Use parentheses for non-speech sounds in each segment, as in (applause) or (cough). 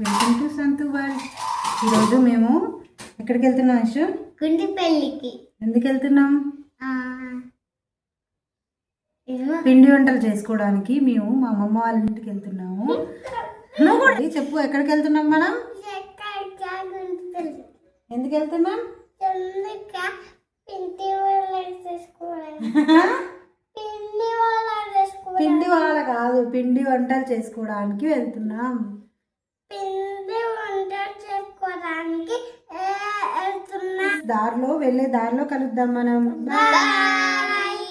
Welcome to Santhu world ఈరోజు మేము ఎక్కడికి వెళ్తున్నాం ఇషు గుండి పెళ్ళికి ఎందుకు వెళ్తున్నాం? పిండి వంటలు చేసుకోవడానికి మేము మా అమ్మమ్మ వాళ్ళ ఇంటికి వెళ్తున్నాము. చెప్పు ఎక్కడికి వెళ్తున్నాం మనం? ఎందుకు వెళ్తున్నాం? (laughs) పిండి వాళ్ళ కాదు పిండి వంటలు చేసుకోవడానికి వెళ్తున్నాం. పిండి వంట చేసుకోవడానికి ఏ, వెళ్తున్నా. దారిలో వెళ్ళే దారిలో కలుద్దాం మనం. బాయ్.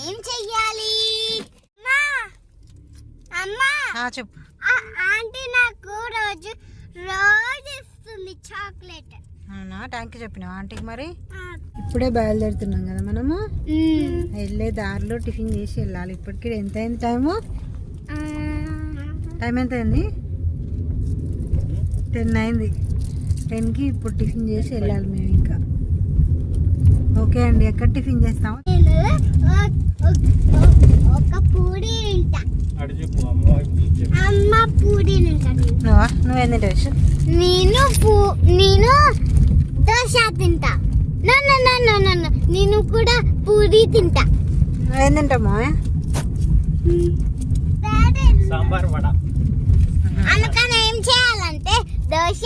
ఏం చెయ్యాలి? అమ్మా అమ్మా. చెప్పు. ఆ ఆంటీ నాకు రోజు రోజు ఇస్తుంది చాక్లెట్. అవునా? థ్యాంక్ యూ చెప్పినావు ఆంటీకి మరి? ఇప్పుడే బయలుదేరుతున్నాం కదా మనము? వెళ్ళే దారిలో టిఫిన్ చేసి వెళ్ళాలి. ఇప్పటికి ఎంత అయింది టైము? టైం ఎంత అయింది? టెన్ అయింది. టెన్కి ఇప్పుడు టిఫిన్ చేసి వెళ్ళాలి మేము ఇంకా. ఓకే అండి ఎక్కడ టిఫిన్ చేస్తాము తింటా. నేను. నువ్వా? నువ్వేం తింటావు నేను దోశ తింటా. నేను కూడా పూరి తింటా. నువ్వేం తింటామా సాంబార్ వడ. అందుకని ఏం చేయాలంటే దోశ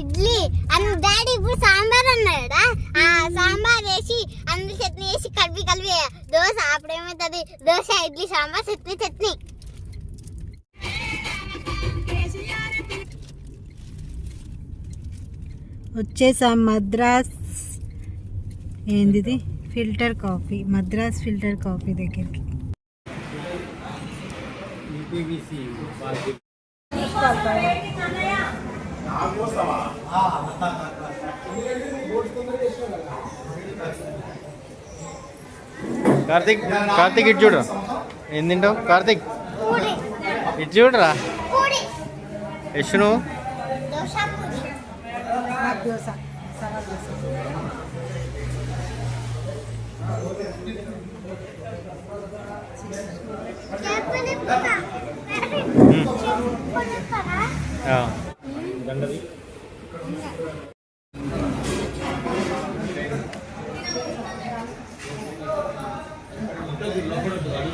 ఇడ్లీ అన్న డాడీ ఇప్పుడు సాంబార్ అన్నాడా? ఆ సాంబార్ వేసి అందు చట్నీ వేసి కలిపి కలిపి దోశ అప్పుడేమవుతుంది దోశ ఇడ్లీ సాంబార్ చట్నీ చట్నీ. వచ్చేసాం Madras ఏందిది filter coffee Madras filter coffee దగ్గరికి. కార్తిక్ కార్తిక్ ఇటు చూడు. ఏం తింటావు? కార్తిక్ పూరి ఇటు చూడరా. పూరి యశ్ నువ్వు దోశ. పూరి దోశ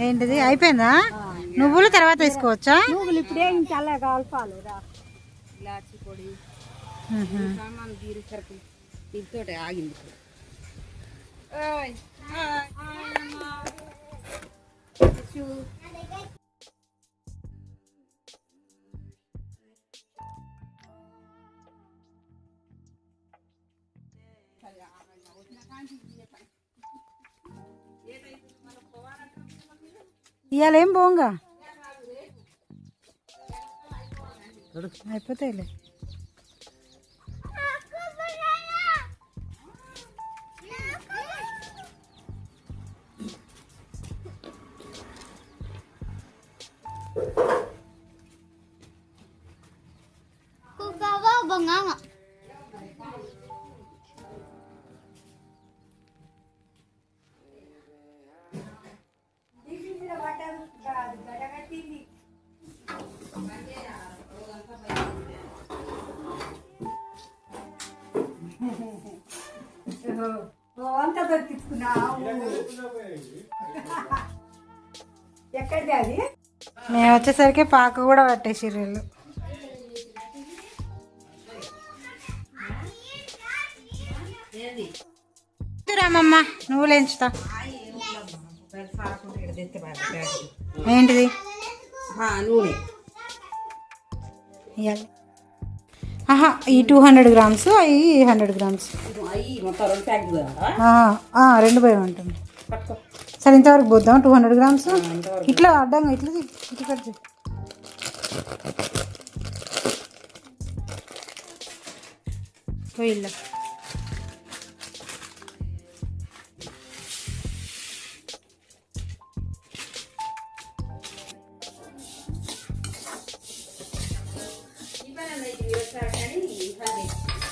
ఏంటిది? అయిపోయిందా? నువ్వులు తర్వాత వేసుకోవచ్చా? నువ్వులు ఇప్పుడే ఇంకా అలా కలపాలి రా. ఇలాచి పొడి ఆహా. సామాన్ జీలకర్ర దీంతో ఇవాళ ఏం పోంగా అయిపోతాయిలే బొంగామ అంత మేము వచ్చేసరికి పాక కూడా పట్టేసిర్రు వీళ్ళు. రామమ్మ నువ్వు లేంచుతా. ఏంటిది? ఆహా ఈ టూ హండ్రెడ్ గ్రామ్స్ అవి హండ్రెడ్ గ్రామ్స్ రెండు ప్యాకెట్లు కదా? ఆ, ఆ, రెండు పోయి ఉంటుంది. సరే ఇంతవరకు పోద్దాం టూ హండ్రెడ్ గ్రామ్స్ ఇట్లా అడ్డంగా ఇట్లా తీ, ఇట్లా కట్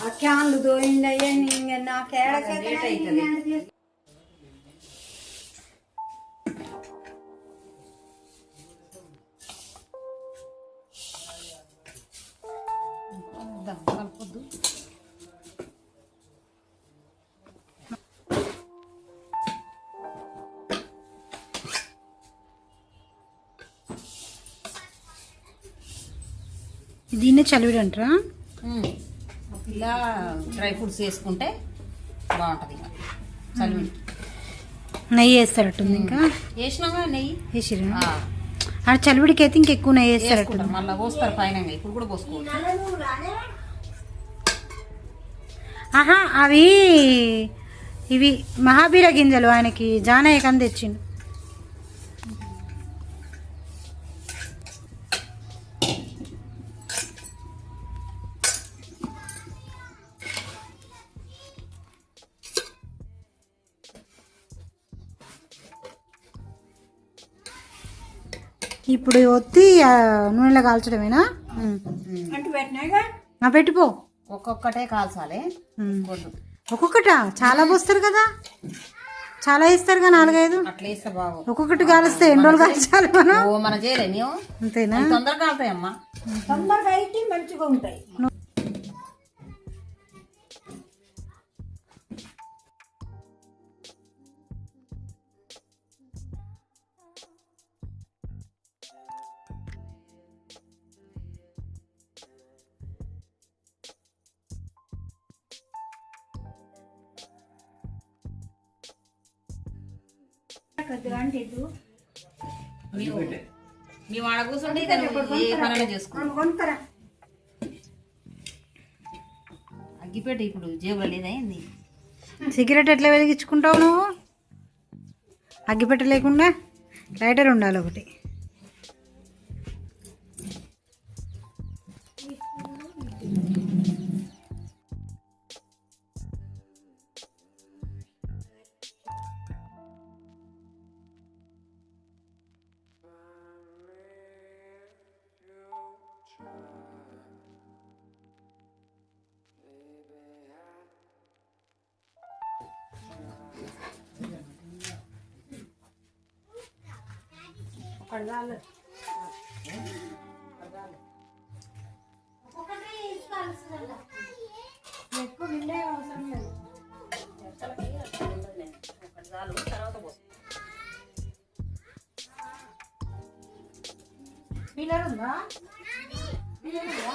ఆ క్యాన్లు దోయిండయ్యే ఇంక నాకు ఏడకే దీన్నే చలివిడి అంటారా ఇలా డ్రై ఫ్రూట్స్ వేసుకుంటే బాగుంటుంది ఇక. చలివి నెయ్యి వేస్తారట్టుంది ఇంకా? వేసినాగా నెయ్యి? వేసిరా ఆ, ఆడ చలివిడికి అయితే ఇంకెక్కువ నెయ్యి వేస్తారట్టుంది. వేసుకుంటారు మళ్ళీ పోస్తారు పైన ఇంకా. ఇప్పుడు కూడా పోసుకోవచ్చు. ఆహా అవి ఇవి మహాబీర గింజలు ఆయనకి జానయ్య కంది తెచ్చిండు. ఇప్పుడు ఒత్తి నూనెలో కాల్చడమేనా? పెట్టిపో. ఒక్కొక్కటే కాల్చాలి. ఒక్కొక్కట. చాలా పోస్తారు కదా? చాలా ఇస్తారు కదా నాలుగైదు? ఒక్కొక్కటి కాలుస్తే ఎన్ని రోజులు కాల్చాలి మనం? అంతేనా? తొందరగా కాలుతాయమ్మా. తొందరగా అయితే మంచిగా ఉంటాయి. కొనుక్కరా అగ్గిపెట్టి ఇప్పుడు జేబులో లేదా ఏంది? సిగరెట్ ఎట్లా వెలిగించుకుంటావు నువ్వు? అగ్గిపెట్ట లేకుండా లైటర్ ఉండాలి ఒకటి. పిల్లలు ఉందా దీంట్లో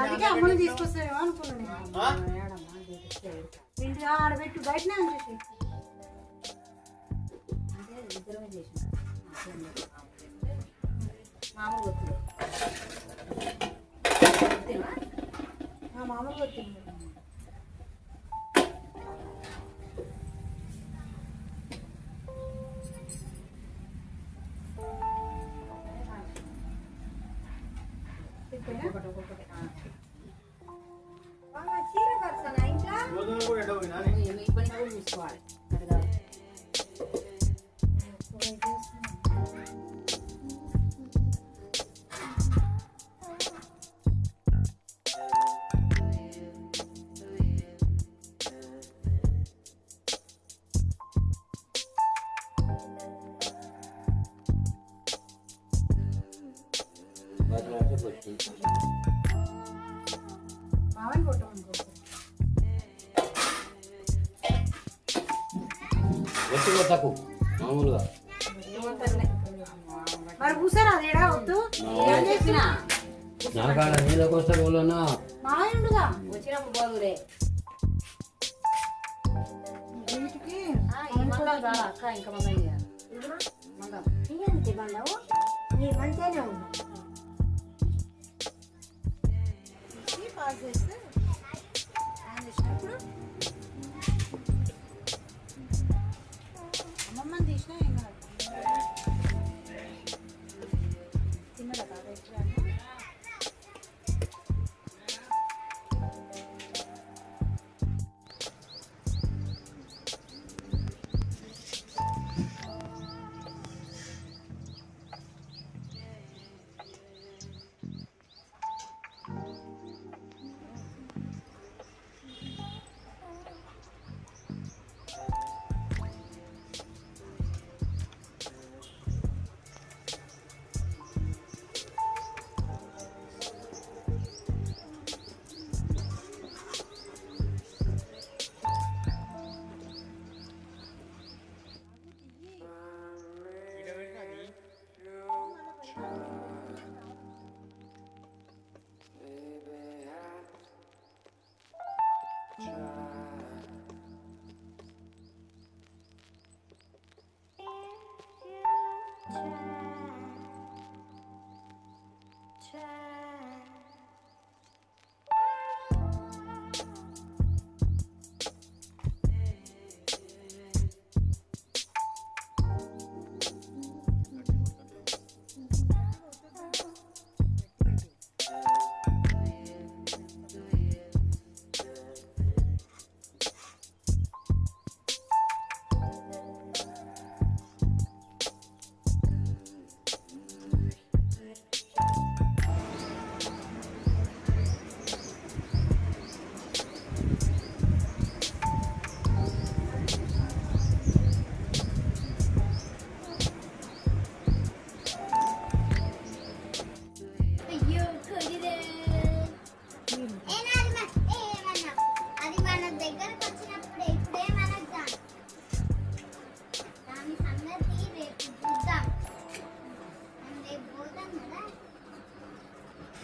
అందుకే అమ్మని తీసుకొస్తారేమో అనుకున్నాను. ఇంటి ఆడబెట్టు బయటనే ఉంచేసి మామూలుగా వచ్చింది બનાવવાનું સ્વાદ ఈ మందం చాలా అక్క ఇంకా మందం ఇయ్యాలి. మందం ఏంటి బండవు నీ మంచిగానే ఉంది పాస్ చేస్తే ఆన్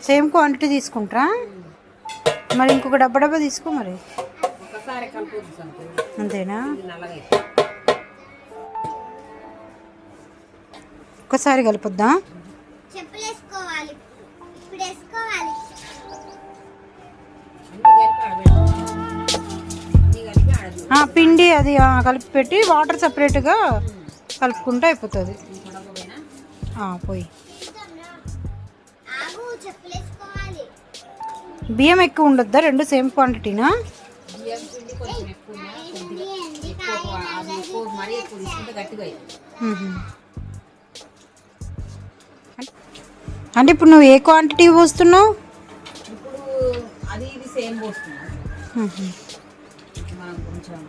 సేమ్ క్వాంటిటీ తీసుకుంటారా? మరి ఇంకొక డబ్బా డబ్బా తీసుకో మరి. అంతేనా? ఒక్కసారి కలుపుద్దా? పిండి అది ఆ, కలిపి పెట్టి వాటర్ సపరేట్గా కలుపుకుంటే అయిపోతుంది. పోయి. బియ్యం ఎక్కువ ఉండొద్దా? రెండు సేమ్ క్వాంటిటీనా. అంటే ఇప్పుడు నువ్వు ఏ క్వాంటిటీ పోస్తున్నావు? అది ఇది సేమ్ పోస్తున్నాం. మ్మ్. మనం కొంచెం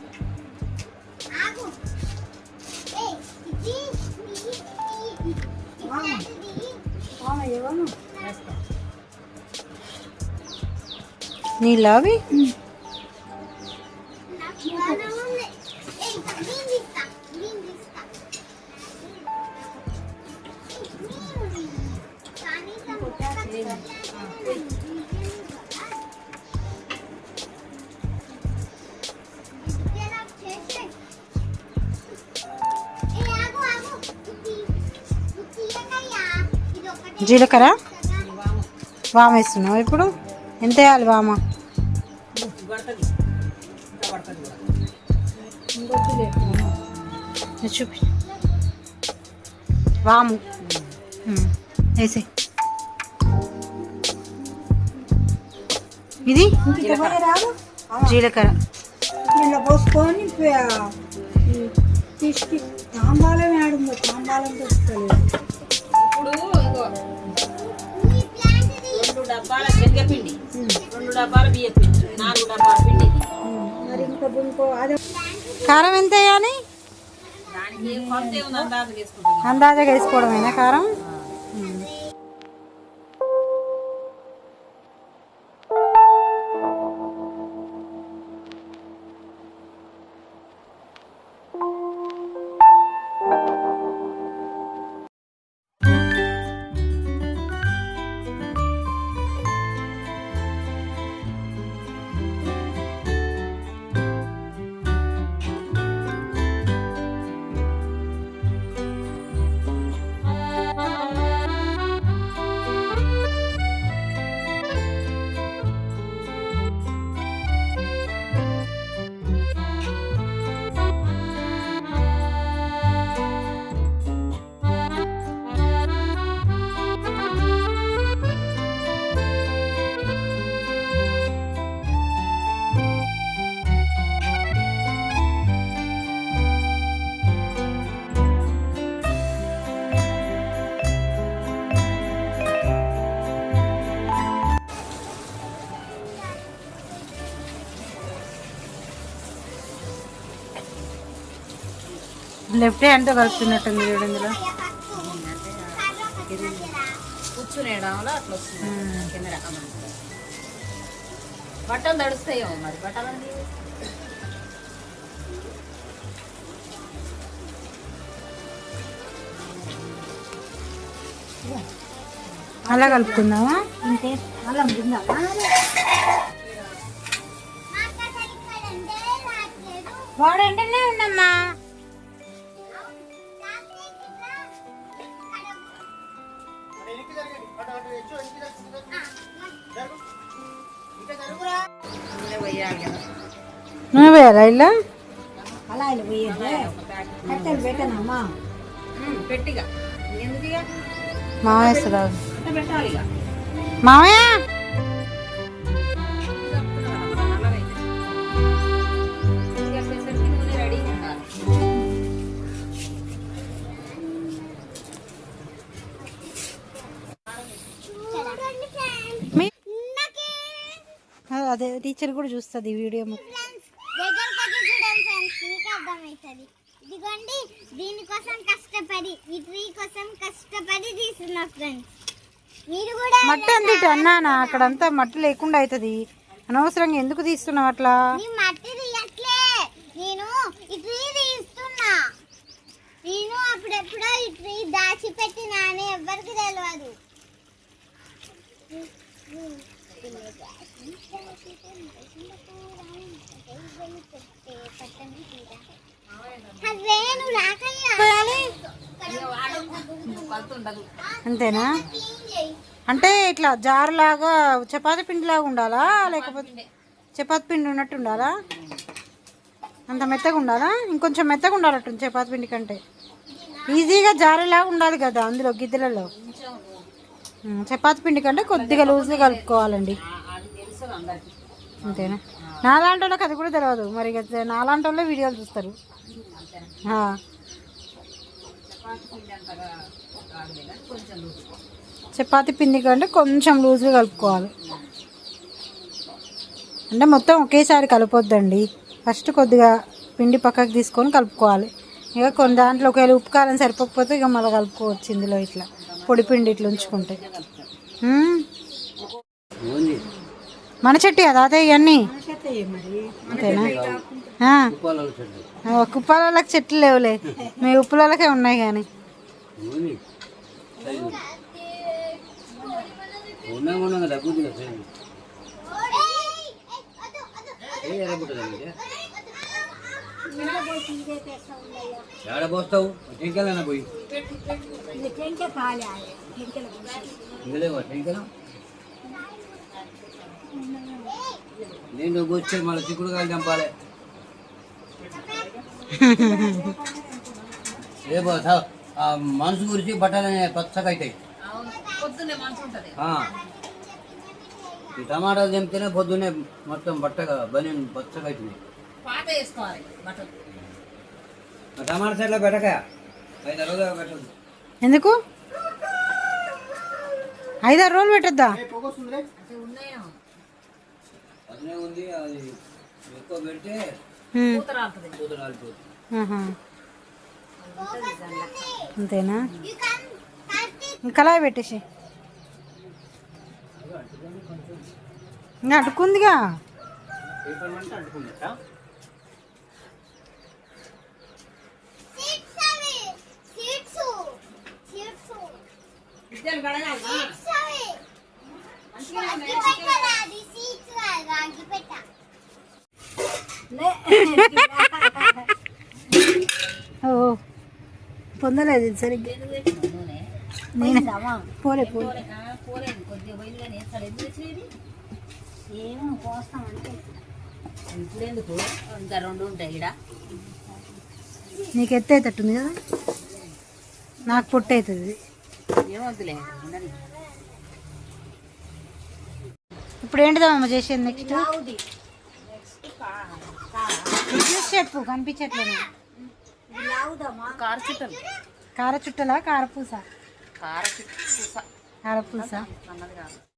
నీళ్ళా అవి జీలకర్ర? వామేస్తున్నావు ఇప్పుడు? ఎంత వేయాలి వామా? చూపి వాము వేసి. ఇది? జీలకర్ర. ఇలా పోసుకొని తీసుకు తాంబాలం ఆడుందో. తాంబాలం తెచ్చుకోలేదు. ఇప్పుడు రెండు డబ్బాల శనగపిండి. రెండు డబ్బాల బియ్య పిండి నాలుగు డబ్బాల పిండి. మరి ఇంకా ఇంకో అదే కారం ఎంత వేసుకుంటాం. అందాజగా వేసుకోవడమేనా కారం? లెఫ్ట్ హ్యాండ్తో కలుపుతున్నట్టుంది చూడు ఇందులో. బట్టలు తడుస్తాయేమో మరి. బట్టలు అలా కలుపుకుందామా? అలా ఉందా వాడు వెంటనే చూడండి ఫ్రెండ్స్. మీ- నాకే. అదే టీచర్ కూడా చూస్తుంది ఈ వీడియో మొత్తం ఫ్రెండ్స్ దగ్గరికి వచ్చి చూడండి ఫ్రెండ్స్ మీకు అర్థమవుతుంది ఇదిగోండి దీనికోసం కష్టపడి ఈ ట్రీ కోసం కష్టపడి తీస్తున్నా ఫ్రెండ్స్. మీరు కూడా మట్టి అందిటి అన్నానా అక్కడంతా మట్టి లేకుండా అవుతుంది. అనవసరంగా ఎందుకు తీస్తున్నావు అట్లా? నీ మట్టి తీయట్లే. నేను ఈ ట్రీ తీస్తున్నా. నేను అప్పుడెప్పుడో ఈ ట్రీ దాచిపెట్టినా అని ఎవ్వరికి తెలియదు రాకయ్యా కలుతుండదు అంతేనా? అంటే ఇట్లా జారులాగా చపాతి పిండిలాగా ఉండాలా? లేకపోతే చపాతి పిండి. ఉన్నట్టు ఉండాలా? అంత మెత్తగా ఉండాలా? ఇంకొంచెం మెత్తగా ఉండాలట్టుంది చపాతి పిండి కంటే. ఈజీగా జారేలాగా ఉండాలి కదా అందులో గిద్దెలలో. చపాతి పిండి కంటే కొద్దిగా లూజ్గా కలుపుకోవాలండి. అంతేనా? నాలాంటి వాళ్ళకి అది కూడా తెలియదు మరి నాలాంటి వాళ్ళే వీడియోలు చూస్తారు. చపాతి పిండి కంటే కొంచెం లూజ్గా కలుపుకోవాలి. అంటే మొత్తం ఒకేసారి కలపొద్దండి. ఫస్ట్ కొద్దిగా పిండి పక్కకు తీసుకొని కలుపుకోవాలి. ఇక కొన్ని దాంట్లో ఒకవేళ ఉప్పు కారం సరిపోకపోతే ఇక మళ్ళీ కలుపుకోవచ్చు ఇందులో ఇట్లా. పొడి పిండి ఇట్లా ఉంచుకుంటే. మన చెట్టు కదా అదే ఇవన్నీ. అంతేనా? కుప్పాలకి చెట్లు లేవులే. మీ ఉప్పులకే ఉన్నాయి కానీ. ఉంది ఉన్నా ఉన్నా డబ్బు చెట్టు ఏ ఎరబుట్టదా మీకు మీద పోయి తీరే తెస్తా ఉండయ్యా ఏడ పోస్తావు టెంకెళ్ళనా పోయి ఇది టెంకే నేను వచ్చే మళ్ళీ చిక్కుడు కాయలు చంపాలి. రేపు మనసు గురించి బట్టలు పచ్చగా అవుతాయి. అవును పొద్దున్నే మనసు ఉంటది. ఆ. ఈ టమాటాలు తెంపితేనే పొద్దున్నే మొత్తం బట్టగా బని పచ్చగా అవుతుంది. టమాటా చెట్ల పెట్టక ఐదు రోజులు పెట్టదు ఎందుకు? ఐదారు రోజులు పెట్టద్దా? అదనే ఉంది అది ఎక్కువ పెడితే. అంతేనా? కళాయి పెట్టేసి. ఇంకా అడుకుందిగా ఓ పొందలేదు ఇది సరిగ్గా. నూనె. పోలే పోలే. ఇంకా రెండు ఉంటాయి ఇక్కడ నీకు ఎత్తే తట్టుంది కదా? నాకు పొట్టు అవుతుంది ఏమొద్దులే ఇప్పుడు ఏంటిదమ్మా చేసేది నెక్స్ట్ చెప్పు కనిపించట్లేదు. లావుదమ్మా కార చుట్టలు కార చుట్టలా కారపూస. కారపూస